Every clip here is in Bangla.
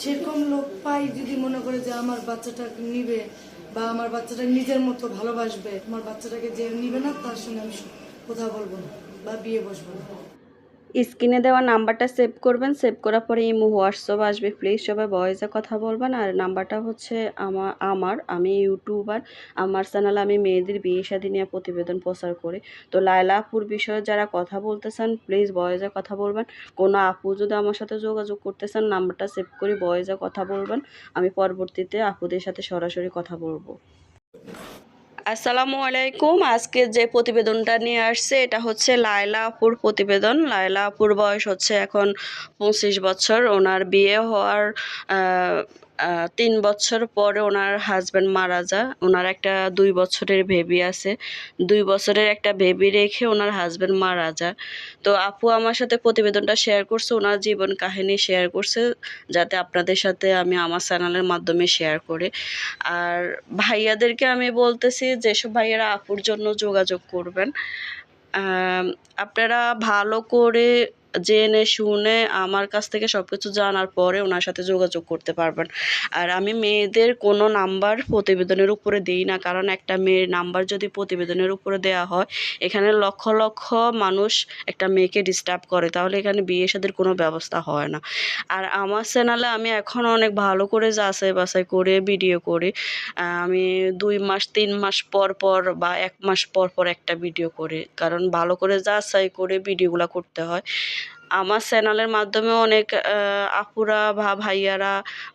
সেরকম লোক পাই যদি মনে করে যে আমার বাচ্চাটা নিবে বা আমার বাচ্চাটা নিজের মতো ভালোবাসবে, আমার বাচ্চাটাকে যে নিবে না, তার সঙ্গে আমি কথা বলব না বা বিয়ে বসবো না। স্ক্রিনে দেওয়া নাম্বারটা সেভ করবেন। সেভ করার পরে ইমো, হোয়াটসঅ্যাপ আসবে। প্লিজ সবাই ভয়েসে কথা বলবেন। আর নাম্বারটা হচ্ছে আমার আমার। আমি ইউটিউবার। আমার চ্যানেলে আমি মেয়েদের বিয়ে শাদী নিয়ে প্রতিবেদন প্রচার করি। তো লায়লাপুর বিষয়ে যারা কথা বলতে চান প্লিজ ভয়েসে কথা বলবেন। কোনো আপু যদি আমার সাথে যোগাযোগ করতে চান নাম্বারটা সেভ করে ভয়েসে কথা বলবেন। আমি পরবর্তীতে আপুদের সাথে সরাসরি কথা বলব। আসসালামু আলাইকুম। আজকে যে প্রতিবেদনটা নিয়ে আসছে, এটা হচ্ছে লায়লা আপুর প্রতিবেদন। লায়লা আপুর বয়স হচ্ছে এখন পঁচিশ বছর। ওনার বিয়ে হওয়ার তিন বছর পরে ওনার হাজব্যান্ড মারা যায়। ওনার একটা দুই বছরের বেবি আছে। দুই বছরের একটা বেবি রেখে ওনার হাজব্যান্ড মারা যায়। তো আপু আমার সাথে প্রতিবেদনটা শেয়ার করছে, ওনার জীবন কাহিনী শেয়ার করছে, যাতে আপনাদের সাথে আমি আমার চ্যানেলের মাধ্যমে শেয়ার করি। আর ভাইয়াদেরকে আমি বলতেছি, যেসব ভাইয়ারা আপুর জন্য যোগাযোগ করবেন আপনারা ভালো করে জেনে শুনে আমার কাছ থেকে সব কিছু জানার পরে ওনার সাথে যোগাযোগ করতে পারবেন। আর আমি মেয়েদের কোনো নাম্বার প্রতিবেদনের উপরে দিই না, কারণ একটা মেয়ের নাম্বার যদি প্রতিবেদনের উপরে দেওয়া হয়, এখানে লক্ষ লক্ষ মানুষ একটা মেয়েকে ডিস্টার্ব করে, তাহলে এখানে বিয়ে সাদের কোনো ব্যবস্থা হয় না। আর আমার চ্যানেলে আমি এখন অনেক ভালো করে যাচাই বাছাই করে ভিডিও করি। আমি দুই মাস, তিন মাস পর পর বা এক মাস পর পর একটা ভিডিও করি, কারণ ভালো করে যাচাই করে ভিডিওগুলো করতে হয়। আমার চ্যানেলের মাধ্যমে অনেক আপুরা বা ভাইয়ারা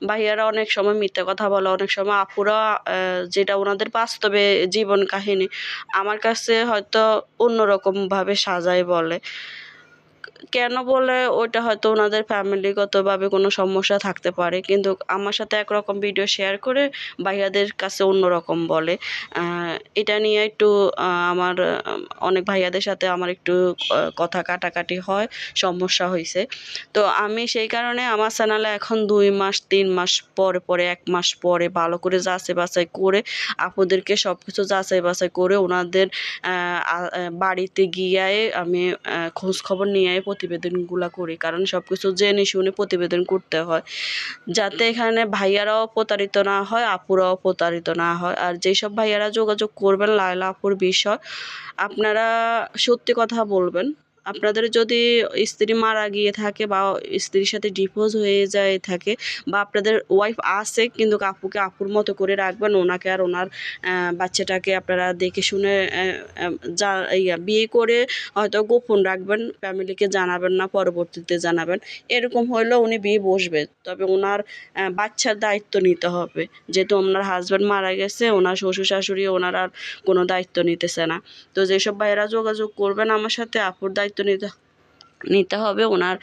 ভাইয়ারা অনেক সময় মিথ্যে কথা বলে, অনেক সময় আপুরা যেটা ওনাদের বাস্তবে জীবন কাহিনী, আমার কাছে হয়তো অন্যরকমভাবে সাজায় বলে। কেন বলে ওইটা হয়তো ওনাদের ফ্যামিলিগতভাবে কোনো সমস্যা থাকতে পারে। কিন্তু আমার সাথে একরকম ভিডিও শেয়ার করে ভাইয়াদের কাছে অন্যরকম বলে। এটা নিয়ে একটু আমার অনেক ভাইয়াদের সাথে আমার একটু কথা কাটাকাটি হয়, সমস্যা হয়েছে তো আমি সেই কারণে আমার চ্যানেলে এখন দুই মাস, তিন মাস পরে পরে, এক মাস পরে ভালো করে যাচাই বাছাই করে, আপুদেরকে সব কিছু যাচাই বাছাই করে ওনাদের বাড়িতে গিয়ে আমি খোঁজ খবর নিয়ে প্রতিবেদনগুলো করি, কারণ সব কিছু জেনে শুনে প্রতিবেদন করতে হয়। যাতে এখানে ভাইয়ারাও প্রতারিত না হয়, আপুরাও প্রতারিত না হয়। আর যেসব ভাইয়ারা যোগাযোগ করবেন, লায়লা আপুর বিষয়, আপনারা সত্যি কথা বলবেন। আপনাদের যদি স্ত্রী মারা গিয়ে থাকে বা স্ত্রীর সাথে ডিভোর্স হয়ে যায় থাকে বা আপনাদের ওয়াইফ আছে কিন্তু আপুকে আপুর মতো করে রাখবেন, ওনাকে আর ওনার বাচ্চাটাকে আপনারা দেখে শুনে যা, ইয়া, বিয়ে করে হয়তো গোপন রাখবেন ফ্যামিলিকে জানাবেন না, পরবর্তীতে জানাবেন। এরকম হলেও উনি বিয়ে বসবে। তবে ওনার বাচ্চার দায়িত্ব নিতে হবে। যেহেতু ওনার হাজব্যান্ড মারা গেছে, ওনার শ্বশুর শাশুড়ি ওনার আর কোনো দায়িত্ব নিতেছে না। তো যেসব ভাইয়েরা যোগাযোগ করবেন আমার সাথে, আপুর দায়িত্ব নিতে নিতে হবে। ওনার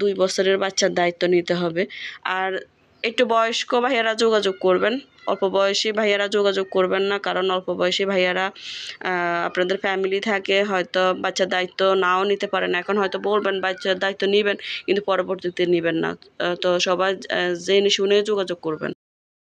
দুই বছরের বাচ্চার দায়িত্ব নিতে হবে। আর একটু বয়স্ক ভাইয়ারা যোগাযোগ করবেন। অল্প বয়সী ভাইয়ারা যোগাযোগ করবেন না, কারণ অল্প বয়সী ভাইয়ারা আপনাদের ফ্যামিলি থাকে, হয়তো বাচ্চার দায়িত্ব নাও নিতে পারেন। এখন হয়তো বলবেন, বাচ্চার দায়িত্ব নেবেন, কিন্তু পরবর্তীতে নেবেন না। তো সবাই জেনে শুনে যোগাযোগ করবেন।